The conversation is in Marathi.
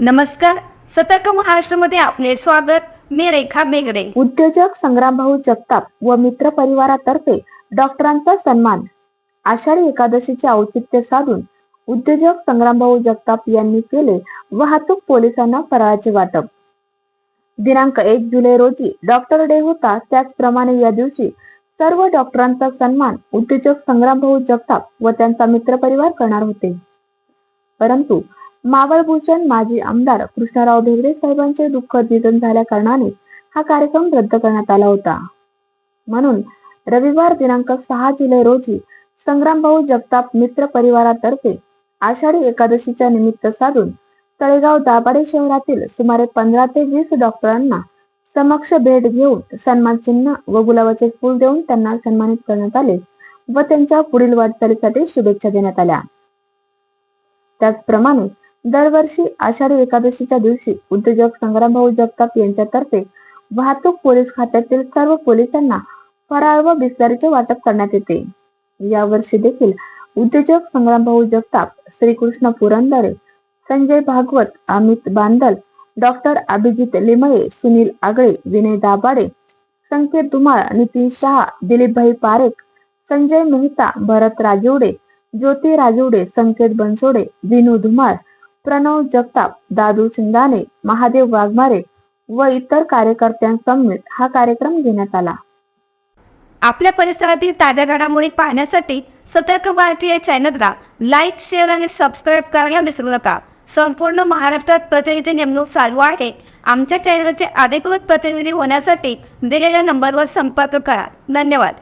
नमस्कार. सतर्क महाराष्ट्रामध्ये आपले स्वागत. मी रेखा बेगडे. उद्योजक संग्रामभाऊ जगताप व मित्र परिवारातर्फे डॉक्टरांचा सन्मान. आषाढी एकादशीचे औचित्य साधून उद्योजक संग्रामभाऊ जगताप यांनी केले वाहतूक पोलिसांना फराळाचे वाटप. दिनांक एक जुलै रोजी डॉक्टर डे होता. त्याचप्रमाणे या दिवशी सर्व डॉक्टरांचा सन्मान उद्योजक संग्रामभाऊ जगताप व त्यांचा मित्रपरिवार करणार होते. परंतु मावळभूषण माजी आमदार कृष्णराव भेगडे साहेबांचे दुःखद निधन झाल्या कारणाने हा कार्यक्रम रद्द करण्यात आला होता. म्हणून रविवार दिनांक सहा जुलै रोजी संग्रामभाऊ जगताप मित्र परिवारातर्फे आषाढी एकादशीच्या निमित्त साधून तळेगाव दाभाडे शहरातील सुमारे पंधरा ते वीस डॉक्टरांना समक्ष भेट घेऊन सन्मान चिन्ह व गुलाबाचे फूल देऊन त्यांना सन्मानित करण्यात आले व त्यांच्या पुढील वाटचालीसाठी शुभेच्छा देण्यात आल्या. त्याचप्रमाणे दरवर्षी आषाढी एकादशीच्या दिवशी उद्योजक संग्रामभाऊ जगताप यांच्यातर्फे वाहतूक पोलीस खात्यातील सर्व पोलिसांना फराळ व बिस्लरीचे वाटप करण्यात येते. यावर्षी देखील उद्योजक संग्रामभाऊ जगताप श्रीकृष्ण पुरंदरे संजय भागवत अमित बांदल डॉक्टर अभिजित लिमये सुनील आगळे विनय दाभाडे संकेत धुमाळ नितीन शहा दिलीपभाई पारेख संजय मेहता भरत राजवडे ज्योती राजिवडे संकेत बनसोडे विनू धुमाळ प्रणव जगताप दादू शिंदाने महादेव वाघमारे व इतर कार्यकर्त्यांसमवेत हा कार्यक्रम घेण्यात आला. आपल्या परिसरातील ताज्या घडामोडी पाहण्यासाठी सतर्क भारती या चॅनलला लाईक शेअर आणि सबस्क्राईब करायला विसरू नका. संपूर्ण महाराष्ट्रात प्रतिनिधी नेमणूक चालू आहे. आमच्या चॅनलचे अधिकृत प्रतिनिधी होण्यासाठी दिलेल्या नंबरवर संपर्क करा. धन्यवाद.